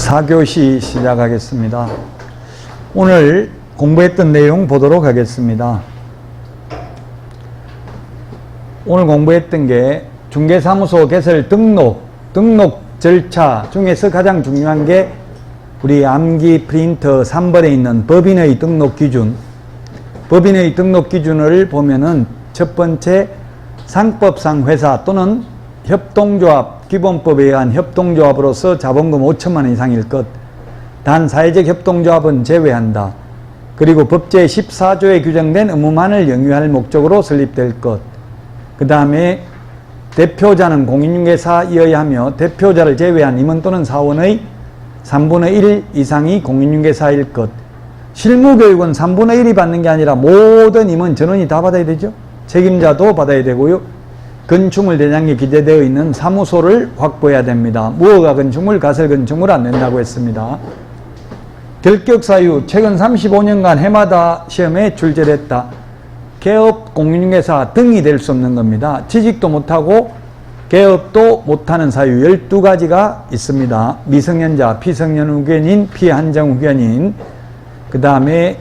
4교시 시작하겠습니다. 오늘 공부했던 내용 보도록 하겠습니다. 오늘 공부했던 게 중개사무소 개설 등록, 등록 절차 중에서 가장 중요한 게 우리 암기 프린터 3번에 있는 법인의 등록 기준, 법인의 등록 기준을 보면은 첫 번째 상법상 회사 또는 협동조합 기본법에 의한 협동조합으로서 자본금 5천만 원 이상일 것. 단 사회적 협동조합은 제외한다. 그리고 법제 14조에 규정된 의무만을 영위할 목적으로 설립될 것. 그 다음에 대표자는 공인중개사이어야 하며 대표자를 제외한 임원 또는 사원의 3분의 1 이상이 공인중개사일 것. 실무교육은 3분의 1이 받는 게 아니라 모든 임원 전원이 다 받아야 되죠. 책임자도 받아야 되고요. 건축물 대장에 기재되어 있는 사무소를 확보해야 됩니다. 무허가 건축물, 가설 건축물 안 된다고 했습니다. 결격 사유 최근 35년간 해마다 시험에 출제됐다. 개업 공인중개사 등이 될 수 없는 겁니다. 취직도 못하고 개업도 못하는 사유 12가지가 있습니다. 미성년자, 피성년 후견인, 피한정 후견인, 그 다음에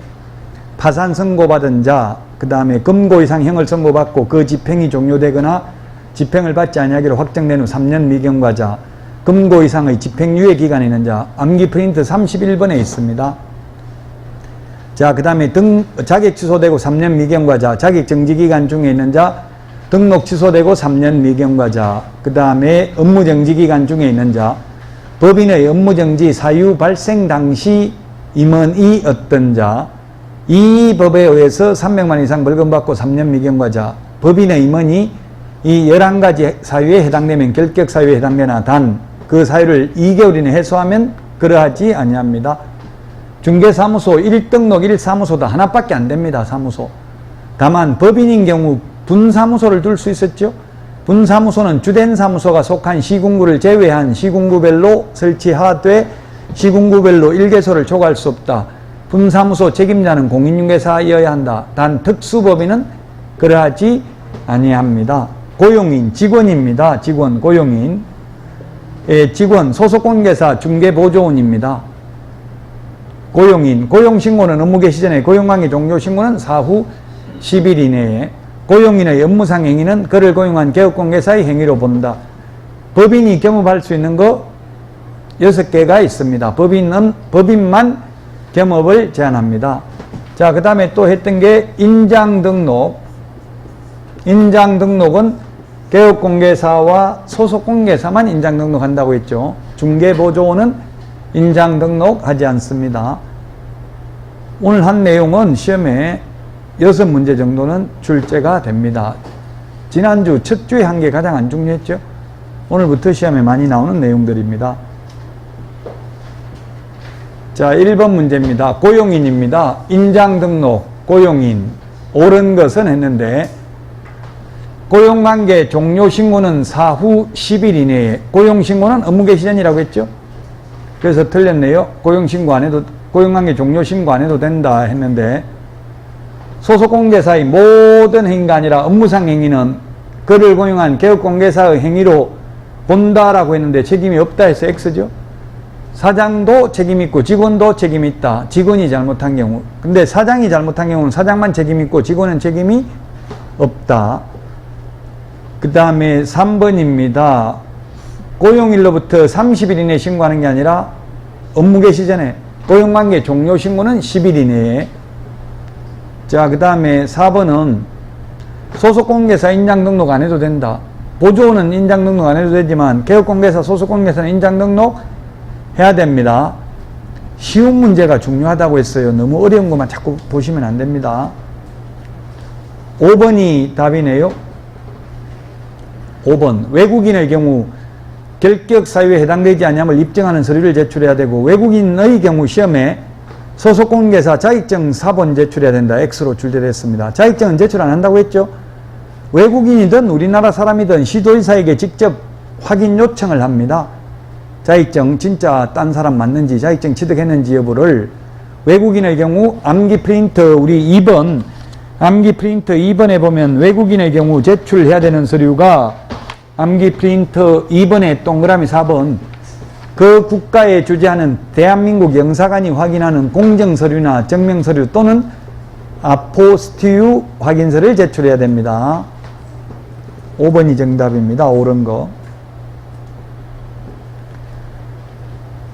파산 선고받은 자, 그 다음에 금고 이상 형을 선고받고 그 집행이 종료되거나 집행을 받지 아니하기로 확정된 후 3년 미경과자, 금고 이상의 집행유예 기간에 있는 자, 암기 프린트 31번에 있습니다. 자, 그 다음에 등, 자격 취소되고 3년 미경과자, 자격 정지 기간 중에 있는 자, 등록 취소되고 3년 미경과자, 그 다음에 업무 정지 기간 중에 있는 자, 법인의 업무 정지 사유 발생 당시 임원이 어떤 자, 이 법에 의해서 300만 이상 벌금 받고 3년 미경과자, 법인의 임원이 이 11가지 사유에 해당되면 결격 사유에 해당되나 단 그 사유를 2개월 이내 해소하면 그러하지 아니합니다. 중개사무소 1등록 1사무소도 하나밖에 안 됩니다. 사무소. 다만 법인인 경우 분사무소를 둘 수 있었죠. 분사무소는 주된 사무소가 속한 시군구를 제외한 시군구별로 설치하되 시군구별로 일개소를 초과할 수 없다. 분사무소 책임자는 공인중개사이어야 한다. 단 특수법인은 그러하지 아니합니다. 고용인, 직원입니다. 직원, 고용인. 예, 직원, 소속공개사, 중개보조원입니다. 고용인, 고용신고는 업무개 시 전에 고용관계 종료 신고는 사후 10일 이내에 고용인의 업무상 행위는 그를 고용한 개업공개사의 행위로 본다. 법인이 겸업할 수 있는 거 6개가 있습니다. 법인은, 법인만 겸업을 제한합니다. 자, 그 다음에 또 했던 게 인장 등록. 인장 등록은 개업공개사와 소속공개사만 인장 등록한다고 했죠. 중개보조원은 인장 등록하지 않습니다. 오늘 한 내용은 시험에 여섯 문제 정도는 출제가 됩니다. 지난주 첫 주에 한 게 가장 안 중요했죠. 오늘부터 시험에 많이 나오는 내용들입니다. 자, 1번 문제입니다. 고용인입니다. 인장 등록, 고용인. 옳은 것은 했는데, 고용관계 종료 신고는 사후 10일 이내에, 고용신고는 업무개 시전이라고 했죠? 그래서 틀렸네요. 고용신고 안 해도, 고용관계 종료 신고 안 해도 된다 했는데, 소속공개사의 모든 행위가 아니라 업무상 행위는 그를 고용한 개업공개사의 행위로 본다라고 했는데 책임이 없다 해서 X죠? 사장도 책임 있고 직원도 책임 있다. 직원이 잘못한 경우. 근데 사장이 잘못한 경우는 사장만 책임 있고 직원은 책임이 없다. 그 다음에 3번입니다. 고용일로부터 30일 이내에 신고하는 게 아니라 업무 개 시 전에 고용관계 종료 신고는 10일 이내에 자, 그 다음에 4번은 소속공개사 인장 등록 안 해도 된다. 보조원은 인장 등록 안 해도 되지만 개업공개사, 소속공개사는 인장 등록 해야 됩니다. 쉬운 문제가 중요하다고 했어요. 너무 어려운 것만 자꾸 보시면 안 됩니다. 5번이 답이네요. 5번. 외국인의 경우 결격 사유에 해당되지 않냐을 입증하는 서류를 제출해야 되고 외국인의 경우 시험에 소속 공개사 자격증 사본 제출해야 된다. X로 출제됐습니다. 자격증은 제출 안 한다고 했죠? 외국인이든 우리나라 사람이든 시도의사에게 직접 확인 요청을 합니다. 자격증 진짜 딴 사람 맞는지 자격증 취득했는지 여부를 외국인의 경우 암기 프린터 우리 2번 암기 프린터 2번에 보면 외국인의 경우 제출해야 되는 서류가 암기 프린터 2번에 동그라미 4번 그 국가에 주재하는 대한민국 영사관이 확인하는 공정서류나 증명서류 또는 아포스티유 확인서를 제출해야 됩니다. 5번이 정답입니다. 옳은 거.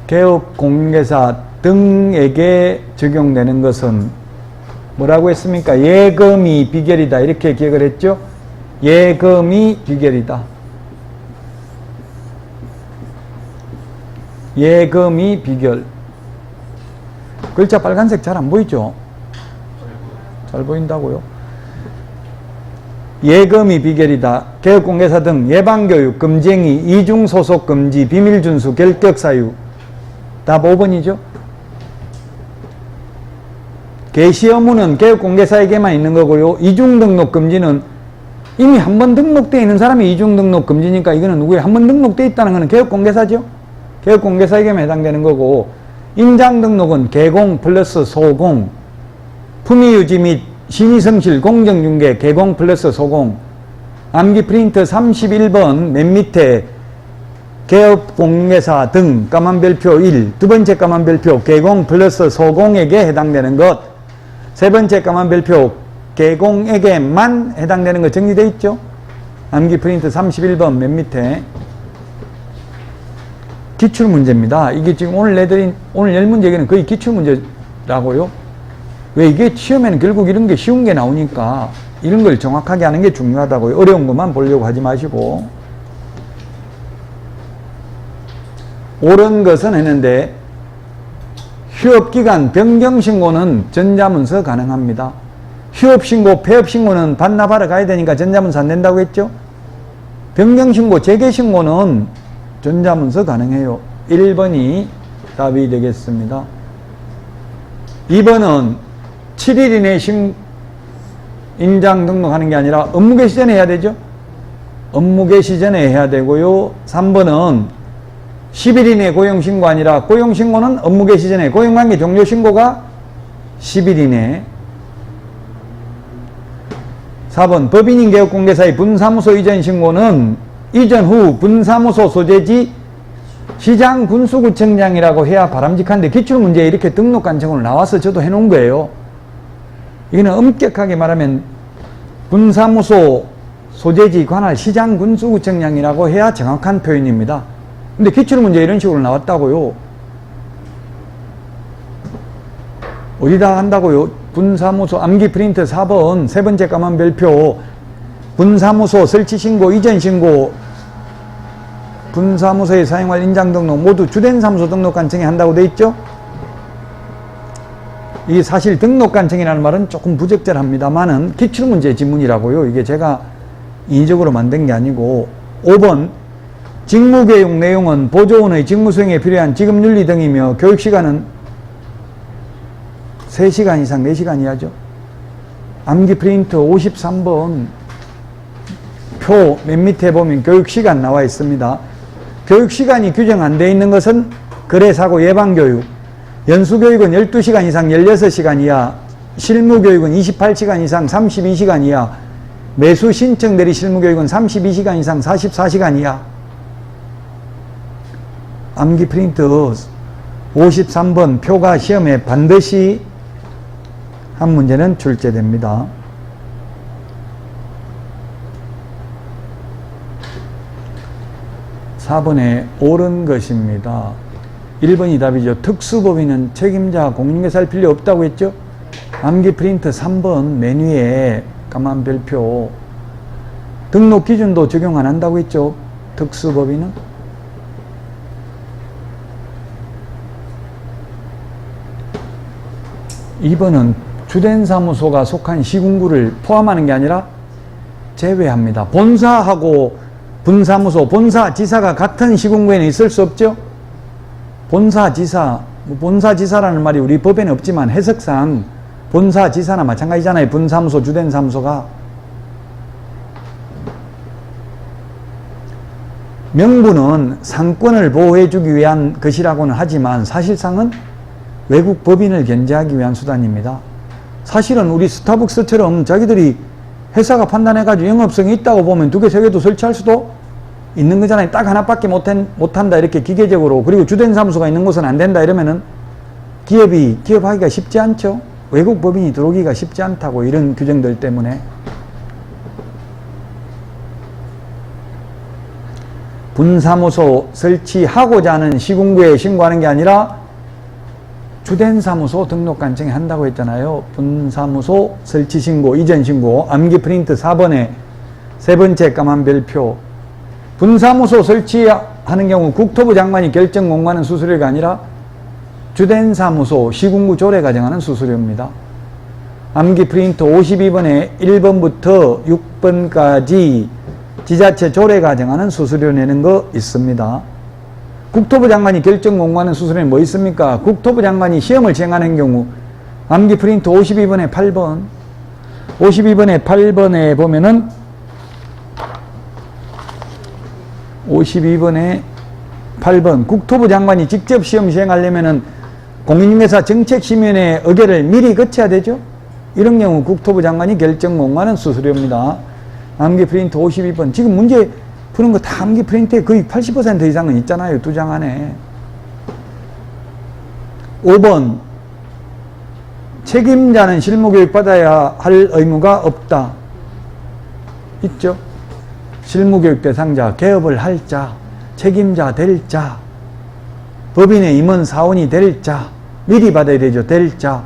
개업 공개사 등에게 적용되는 것은 뭐라고 했습니까? 예금이 비결이다. 이렇게 기억을 했죠? 예금이 비결이다. 예금이 비결. 글자 빨간색 잘 안 보이죠? 잘 보인다고요? 예금이 비결이다. 개업공개사 등 예방교육, 금쟁이, 이중소속 금지, 비밀준수, 결격사유. 답 5번이죠? 개시 의무는 개업공개사에게만 있는 거고요. 이중등록 금지는 이미 한 번 등록되어 있는 사람이 이중등록 금지니까 이거는 누구에 한 번 등록되어 있다는 것은 개업공개사죠? 개업공개사에게만 해당되는 거고 인장 등록은 개공 플러스 소공 품위유지 및 신의성실 공정중개 개공 플러스 소공 암기 프린트 31번 맨 밑에 개업공개사 등 까만별표 1, 두 번째 까만별표 개공 플러스 소공에게 해당되는 것, 세 번째 까만별표 개공에게만 해당되는 것 정리되어 있죠? 암기 프린트 31번 맨 밑에 기출 문제입니다. 이게 지금 오늘 내드린 오늘 열 문제는 거의 기출 문제라고요. 왜 이게 시험에는 결국 이런 게 쉬운 게 나오니까 이런 걸 정확하게 하는 게 중요하다고요. 어려운 것만 보려고 하지 마시고 옳은 것은 했는데 휴업기간 변경신고는 전자문서 가능합니다. 휴업신고, 폐업신고는 반납하러 가야 되니까 전자문서 안 된다고 했죠? 변경신고, 재개신고는 전자문서 가능해요. 1번이 답이 되겠습니다. 2번은 7일 이내 신, 인장 등록하는 게 아니라 업무 개시 전에 해야 되죠? 업무 개시 전에 해야 되고요. 3번은 10일 이내 고용신고 아니라 고용신고는 업무 개시 전에 고용관계 종료 신고가 10일 이내 4번 법인인 개업공개사의 분사무소 이전 신고는 이전 후 분사무소 소재지 시장 군수구청장이라고 해야 바람직한데 기출문제에 이렇게 등록관청으로 나와서 저도 해놓은 거예요. 이거는 엄격하게 말하면 분사무소 소재지 관할 시장 군수구청장이라고 해야 정확한 표현입니다. 근데 기출문제 이런 식으로 나왔다고요. 어디다 한다고요? 분사무소 암기 프린트 4번 세 번째 까만 별표 분사무소 설치 신고 이전 신고 분사무소에 사용할 인장 등록 모두 주된 사무소 등록관 청에 한다고 돼 있죠? 이 사실 등록관 청이라는 말은 조금 부적절합니다만은 기출문제 지문이라고요. 이게 제가 인위적으로 만든 게 아니고 5번 직무교육 내용은 보조원의 직무 수행에 필요한 직업윤리 등이며 교육시간은 3시간 이상 4시간 이하죠. 암기 프린트 53번 표 맨 밑에 보면 교육시간 나와 있습니다. 교육시간이 규정 안 되어 있는 것은 거래사고 예방교육, 연수교육은 12시간 이상 16시간 이하, 실무교육은 28시간 이상 32시간 이하, 매수 신청 대리 실무교육은 32시간 이상 44시간 이하, 암기 프린트 53번 표가 시험에 반드시 한 문제는 출제됩니다. 사번에 옳은 것입니다. 1번이 답이죠. 특수법인은 책임자 공인중개사할 필요 없다고 했죠? 암기 프린트 3번 메뉴에 까만 별표 등록 기준도 적용 안 한다고 했죠? 특수법인은? 2번은 주된 사무소가 속한 시군구를 포함하는 게 아니라 제외합니다. 본사하고 분사무소, 본사, 지사가 같은 시군구에는 있을 수 없죠? 본사, 지사, 뭐 본사, 지사라는 말이 우리 법에는 없지만 해석상 본사, 지사나 마찬가지잖아요. 분사무소, 주된 사무소가. 명분은 상권을 보호해주기 위한 것이라고는 하지만 사실상은 외국 법인을 견제하기 위한 수단입니다. 사실은 우리 스타벅스처럼 자기들이 회사가 판단해가지고 영업성이 있다고 보면 두 개, 세 개도 설치할 수도 있는 거잖아요. 딱 하나밖에 못한, 못한다. 이렇게 기계적으로. 그리고 주된 사무소가 있는 곳은 안 된다. 이러면은 기업이, 기업하기가 쉽지 않죠. 외국 법인이 들어오기가 쉽지 않다고. 이런 규정들 때문에. 분사무소 설치하고자 하는 시군구에 신고하는 게 아니라 주된 사무소 등록 간청에 한다고 했잖아요. 분사무소 설치 신고, 이전 신고, 암기 프린트 4번에 세 번째 까만 별표. 분사무소 설치하는 경우 국토부 장관이 결정 공고하는 수수료가 아니라 주된 사무소 시군구 조례 가 정하는 수수료입니다. 암기 프린트 52번에 1번부터 6번까지 지자체 조례 가 정하는 수수료 내는 거 있습니다. 국토부 장관이 결정 공고하는 수수료는 뭐 있습니까? 국토부 장관이 시험을 시행하는 경우 암기 프린트 52번에 8번 52번에 8번에 보면은 52번에 8번 국토부 장관이 직접 시험 시행하려면은 공인중개사 정책심의원의 의결을 미리 거쳐야 되죠. 이런 경우 국토부 장관이 결정 공고하는 수수료입니다. 암기 프린트 52번. 지금 문제 푸는 거 다 암기 프린트에 거의 80% 이상은 있잖아요. 두 장 안에. 5번. 책임자는 실무교육 받아야 할 의무가 없다. 있죠? 실무교육 대상자, 개업을 할 자, 책임자 될 자, 법인의 임원 사원이 될 자, 미리 받아야 되죠. 될 자.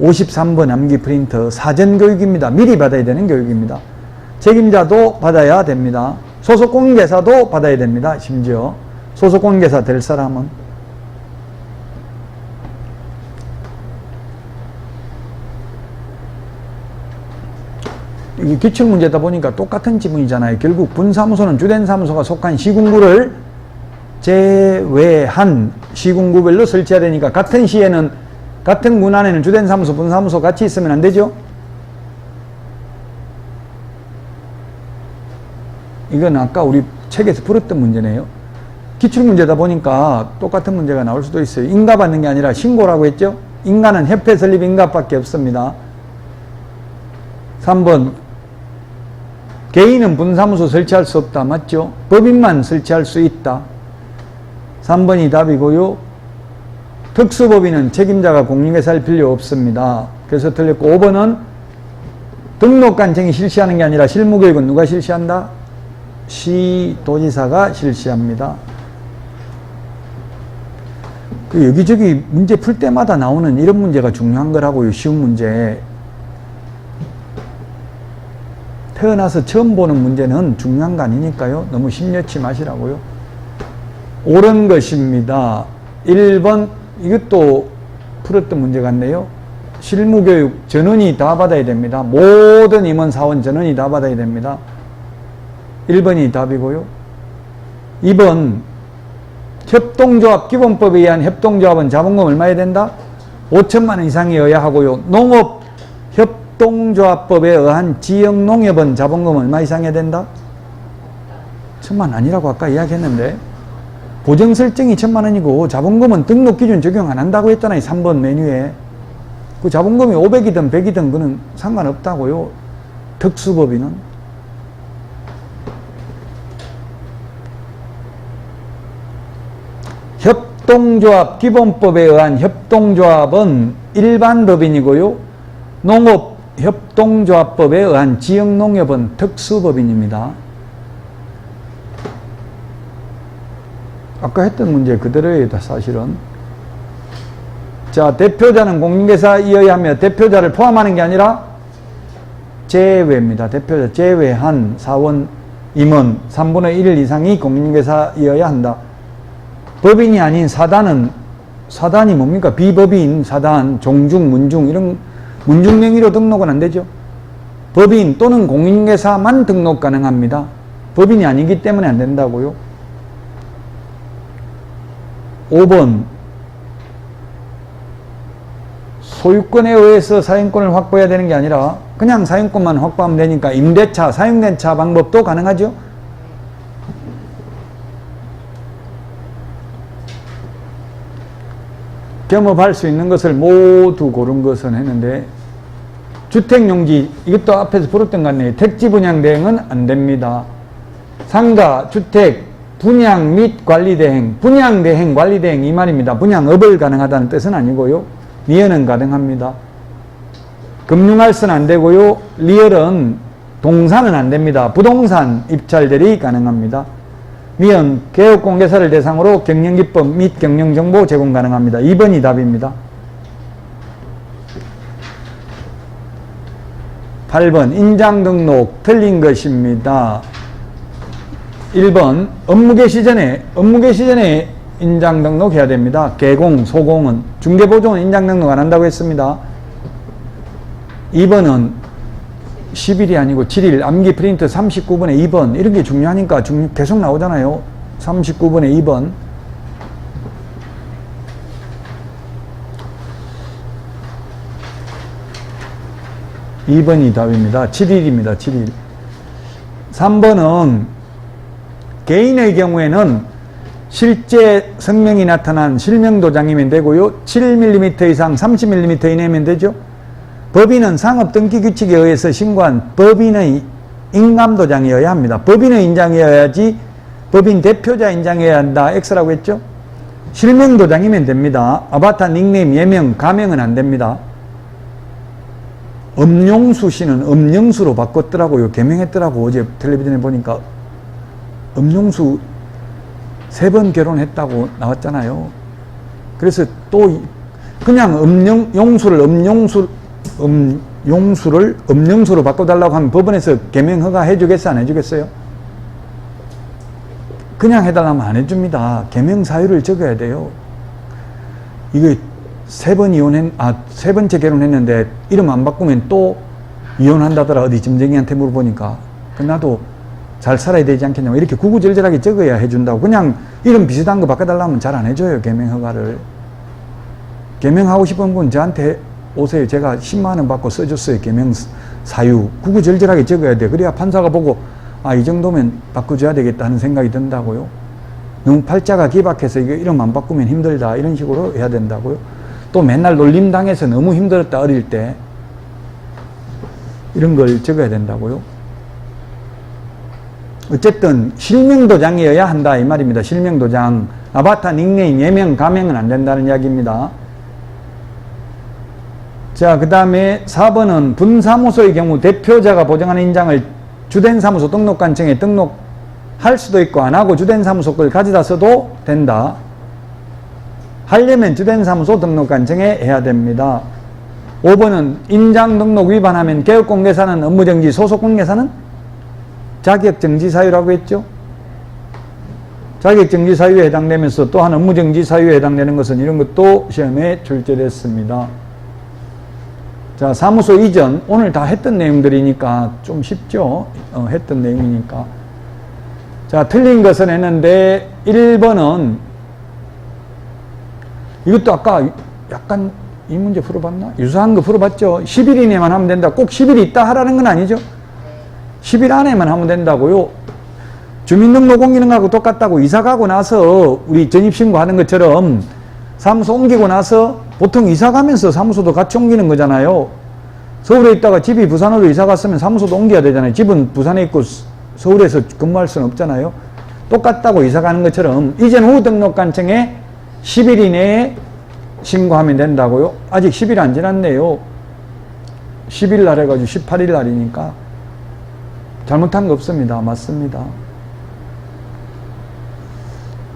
53번 암기 프린터 사전 교육입니다. 미리 받아야 되는 교육입니다. 책임자도 받아야 됩니다. 소속 공개사도 받아야 됩니다. 심지어 소속 공개사 될 사람은 기출 문제다 보니까 똑같은 지문이잖아요. 결국 분사무소는 주된 사무소가 속한 시군구를 제외한 시군구별로 설치해야 되니까 같은 시에는 같은 군 안에는 주된 사무소, 분사무소 같이 있으면 안 되죠? 이건 아까 우리 책에서 풀었던 문제네요. 기출 문제다 보니까 똑같은 문제가 나올 수도 있어요. 인가 받는 게 아니라 신고라고 했죠? 인가는 협회 설립 인가밖에 없습니다. 3번 개인은 분사무소 설치할 수 없다. 맞죠? 법인만 설치할 수 있다. 3번이 답이고요. 특수법인은 책임자가 공인회사일 필요 없습니다. 그래서 틀렸고 5번은 등록관청이 실시하는 게 아니라 실무교육은 누가 실시한다? 시도지사가 실시합니다. 그 여기저기 문제 풀 때마다 나오는 이런 문제가 중요한 거라고요. 쉬운 문제. 태어나서 처음 보는 문제는 중요한 거 아니니까요. 너무 심려치 마시라고요. 옳은 것입니다. 1번 이것도 풀었던 문제 같네요. 실무교육 전원이 다 받아야 됩니다. 모든 임원 사원 전원이 다 받아야 됩니다. 1번이 답이고요. 2번 협동조합 기본법에 의한 협동조합은 자본금 얼마 해야 된다? 5천만 원 이상이어야 하고요. 농업 협동조합법에 의한 지역농협은 자본금 얼마 이상 해야 된다? 천만 아니라고 아까 이야기했는데 보정 설정이 천만 원이고 자본금은 등록 기준 적용 안 한다고 했잖아요. 3번 메뉴에. 그 자본금이 500이든 100이든 그는 상관없다고요. 특수법인은. 협동조합 기본법에 의한 협동조합은 일반 법인이고요. 농업 협동조합법에 의한 지역농협은 특수법인입니다. 아까 했던 문제 그대로예요, 다 사실은. 자, 대표자는 공인중개사이어야 하며 대표자를 포함하는 게 아니라 제외입니다. 대표자 제외한 사원 임원 3분의 1 이상이 공인중개사이어야 한다. 법인이 아닌 사단은 사단이 뭡니까? 비법인 사단, 종중, 문중 이런 문중 명의로 등록은 안 되죠. 법인 또는 공인중개사만 등록 가능합니다. 법인이 아니기 때문에 안 된다고요. 5번 소유권에 의해서 사용권을 확보해야 되는 게 아니라 그냥 사용권만 확보하면 되니까 임대차, 사용된 차 방법도 가능하죠. 겸업할 수 있는 것을 모두 고른 것은 했는데 주택용지 이것도 앞에서 풀었던 것 같네요. 택지 분양 대행은 안 됩니다. 상가, 주택, 분양 및 관리 대행, 분양 대행, 관리 대행 이 말입니다. 분양업을 가능하다는 뜻은 아니고요. 미연은 가능합니다. 금융할수는 안 되고요. 리얼은 동산은 안 됩니다. 부동산 입찰들이 가능합니다. 미연 개업공개사를 대상으로 경영기법 및 경영정보 제공 가능합니다. 2번이 답입니다. 8번 인장 등록 틀린 것입니다. 1번 업무 개 시 전에 업무 개 시 전에 인장 등록해야 됩니다. 개공, 소공은 중개 보조는 인장 등록 안 한다고 했습니다. 2번은 10일이 아니고 7일 암기 프린트 39번에 2번 이런 게 중요하니까 중- 계속 나오잖아요. 39번에 2번 2번이 답입니다. 7일입니다. 7일 3번은 개인의 경우에는 실제 성명이 나타난 실명 도장이면 되고요. 7mm 이상 30mm 이내면 되죠. 법인은 상업등기 규칙에 의해서 신고한 법인의 인감도장이어야 합니다. 법인의 인장이어야지 법인 대표자 인장이어야 한다. X라고 했죠. 실명도장이면 됩니다. 아바타 닉네임, 예명, 가명은 안 됩니다. 엄용수 씨는 엄영수로 바꿨더라고요. 개명했더라고. 어제 텔레비전에 보니까 엄용수 세 번 결혼했다고 나왔잖아요. 그래서 또 그냥 엄영 용수를 엄용수 엄용수를 엄영수로 바꿔달라고 하면 법원에서 개명 허가 해주겠어 안 해주겠어요? 그냥 해달라면 안 해줍니다. 개명 사유를 적어야 돼요. 이게 세 번 이혼했, 아, 세 번째 결혼했는데 이름 안 바꾸면 또 이혼한다더라. 어디 점쟁이한테 물어보니까. 그 나도 잘 살아야 되지 않겠냐고. 이렇게 구구절절하게 적어야 해준다고. 그냥 이름 비슷한 거 바꿔달라면 잘 안 해줘요. 개명 허가를. 개명하고 싶은 분 저한테 오세요. 제가 10만원 받고 써줬어요. 개명 사유. 구구절절하게 적어야 돼. 그래야 판사가 보고 아, 이 정도면 바꿔줘야 되겠다 하는 생각이 든다고요. 너무 팔자가 기박해서 이거 이름 안 바꾸면 힘들다. 이런 식으로 해야 된다고요. 또 맨날 놀림당해서 너무 힘들었다. 어릴 때. 이런 걸 적어야 된다고요. 어쨌든 실명도장이어야 한다. 이 말입니다. 실명도장. 아바타, 닉네임, 예명, 가명은 안 된다는 이야기입니다. 자, 그 다음에 4번은 분사무소의 경우 대표자가 보정하는 인장을 주된 사무소 등록관청에 등록할 수도 있고 안 하고 주된 사무소 걸 가져다 써도 된다. 하려면 주된 사무소 등록관청에 해야 됩니다. 5번은 인장 등록 위반하면 개업공개사는 업무정지, 소속공개사는 자격정지 사유라고 했죠. 자격정지 사유에 해당되면서 또한 업무정지 사유에 해당되는 것은 이런 것도 시험에 출제됐습니다. 자, 사무소 이전. 오늘 다 했던 내용들이니까 좀 쉽죠? 어, 했던 내용이니까. 자, 틀린 것은 했는데, 1번은, 이것도 아까 약간 이 문제 풀어봤나? 유사한 거 풀어봤죠? 10일 이내만 하면 된다. 꼭 10일 있다 하라는 건 아니죠? 10일 안에만 하면 된다고요. 주민등록 옮기는 거하고 똑같다고 이사 가고 나서 우리 전입신고 하는 것처럼 사무소 옮기고 나서 보통 이사 가면서 사무소도 같이 옮기는 거잖아요. 서울에 있다가 집이 부산으로 이사 갔으면 사무소도 옮겨야 되잖아요. 집은 부산에 있고 서울에서 근무할 수는 없잖아요. 똑같다고 이사 가는 것처럼 이전 후 등록 관청에 10일 이내에 신고하면 된다고요. 아직 10일 안 지났네요. 10일 날 해가지고 18일 날이니까 잘못한 거 없습니다. 맞습니다.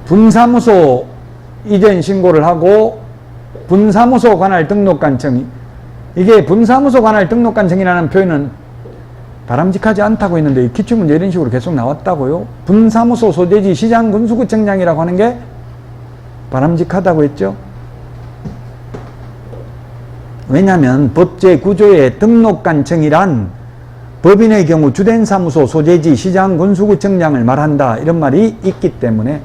분사무소 이전 신고를 하고 분사무소 관할 등록관청 이게 분사무소 관할 등록관청이라는 표현은 바람직하지 않다고 했는데 기출문제 이런 식으로 계속 나왔다고요. 분사무소 소재지 시장 군수구청장이라고 하는 게 바람직하다고 했죠. 왜냐하면 법제 구조의 등록관청이란 법인의 경우 주된 사무소 소재지 시장 군수구청장을 말한다 이런 말이 있기 때문에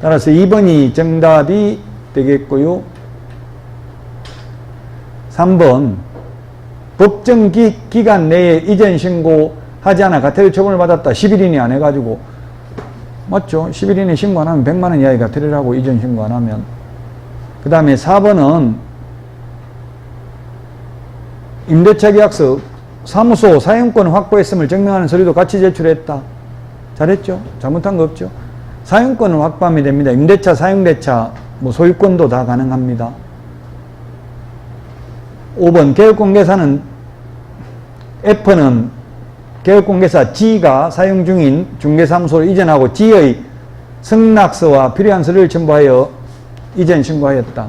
따라서 2번이 정답이 되겠고요. 3번 법정 기, 기간 내에 이전 신고하지 않아 가태료 처분을 받았다. 11인이 안 해가지고 맞죠? 11인에 신고 안 하면 100만 원 가태료를 하고 이전 신고 안 하면 그 다음에 4번은 임대차 계약서 사무소 사용권 확보했음을 증명하는 서류도 같이 제출했다. 잘했죠? 잘못한 거 없죠? 사용권은 확보하면 됩니다. 임대차, 사용대차, 뭐 소유권도 다 가능합니다. 5번 개업공개사는 F는 개업공개사 G가 사용 중인 중개사무소로 이전하고 G의 승낙서와 필요한 서류를 첨부하여 이전 신고하였다.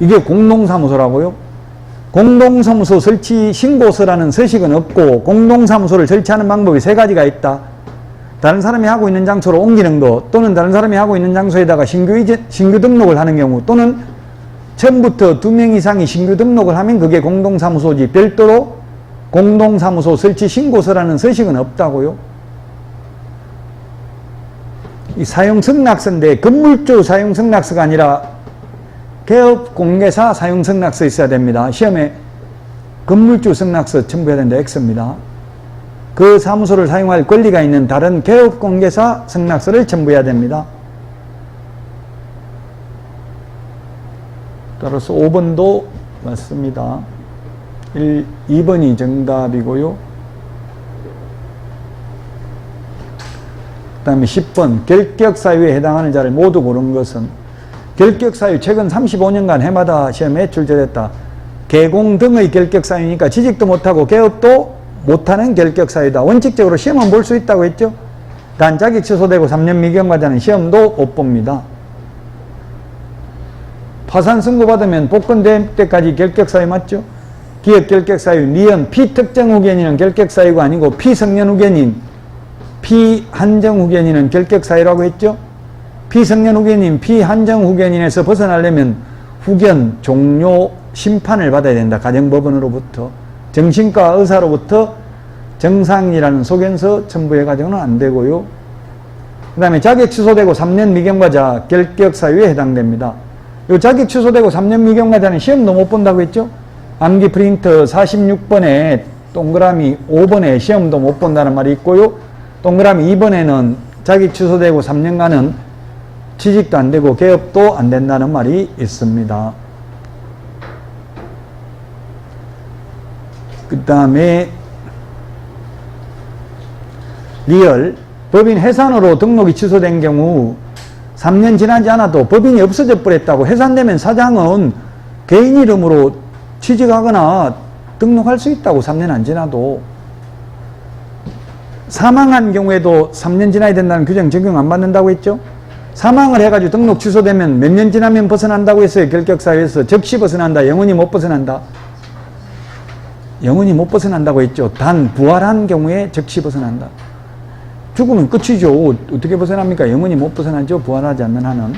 이게 공동사무소라고요? 공동사무소 설치 신고서라는 서식은 없고 공동사무소를 설치하는 방법이 세 가지가 있다. 다른 사람이 하고 있는 장소로 옮기는 것 또는 다른 사람이 하고 있는 장소에다가 신규 이전, 신규 등록을 하는 경우 또는 처음부터 두 명 이상이 신규 등록을 하면 그게 공동사무소지 별도로 공동사무소 설치 신고서라는 서식은 없다고요. 이 사용승낙서인데 건물주 사용승낙서가 아니라 개업 공개사 사용승낙서 있어야 됩니다. 시험에 건물주 승낙서 첨부해야 된다. X입니다. 그 사무소를 사용할 권리가 있는 다른 개업 공개사 승낙서를 첨부해야 됩니다. 따라서 5번도 맞습니다. 1, 2번이 정답이고요. 그 다음에 10번 결격 사유에 해당하는 자를 모두 고른 것은 결격 사유 최근 35년간 해마다 시험에 출제됐다. 개공 등의 결격 사유니까 취직도 못하고 개업도 못하는 결격 사유다. 원칙적으로 시험은 볼 수 있다고 했죠. 단 자격 취소되고 3년 미경과자는 시험도 못 봅니다. 파산 선고받으면 복권 될 때까지 결격 사유 맞죠? 기업 결격 사유, 니은 피특정 후견인은 결격 사유가 아니고 피성년 후견인, 피한정 후견인은 결격 사유라고 했죠? 피성년 후견인, 피한정 후견인에서 벗어나려면 후견 종료 심판을 받아야 된다. 가정법원으로부터. 정신과 의사로부터 정상이라는 소견서 첨부해 가지고는 안 되고요. 그 다음에 자격 취소되고 3년 미경과자 결격 사유에 해당됩니다. 요 자격 취소되고 3년 미경과자는 시험도 못 본다고 했죠? 암기 프린터 46번에 동그라미 5번에 시험도 못 본다는 말이 있고요. 동그라미 2번에는 자격 취소되고 3년간은 취직도 안 되고 개업도 안 된다는 말이 있습니다. 그 다음에 리얼 법인 해산으로 등록이 취소된 경우 3년 지나지 않아도 법인이 없어져 버렸다고 해산되면 사장은 개인 이름으로 취직하거나 등록할 수 있다고 3년 안 지나도 사망한 경우에도 3년 지나야 된다는 규정 적용 안 받는다고 했죠? 사망을 해가지고 등록 취소되면 몇 년 지나면 벗어난다고 했어요. 결격사유에서 즉시 벗어난다. 영원히 못 벗어난다. 영원히 못 벗어난다고 했죠. 단 부활한 경우에 즉시 벗어난다. 죽으면 끝이죠. 어떻게 벗어납니까? 영원히 못 벗어나죠. 부활하지 않는 한은.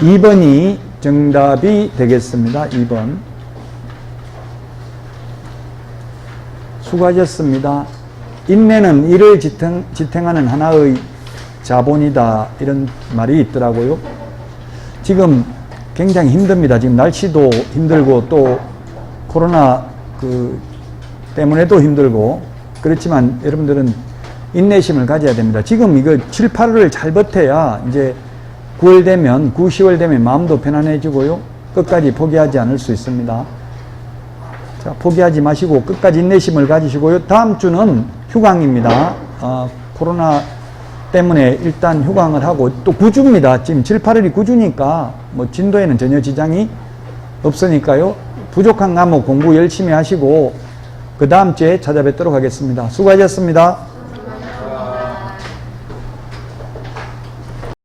2번이 정답이 되겠습니다. 2번. 수고하셨습니다. 인내는 일을 지탱, 지탱하는 하나의 자본이다. 이런 말이 있더라고요. 지금 굉장히 힘듭니다. 지금 날씨도 힘들고 또 코로나 그 때문에도 힘들고 그렇지만 여러분들은 인내심을 가져야 됩니다. 지금 이거 7, 8월을 잘 버텨야 이제 9월 되면 9, 10월 되면 마음도 편안해지고요. 끝까지 포기하지 않을 수 있습니다. 자, 포기하지 마시고 끝까지 인내심을 가지시고요. 다음 주는 휴강입니다. 어, 코로나 때문에 일단 휴강을 하고 또 9주입니다. 지금 7, 8월이 9주니까 뭐 진도에는 전혀 지장이 없으니까요. 부족한 과목 공부 열심히 하시고 그 다음 주에 찾아뵙도록 하겠습니다. 수고하셨습니다.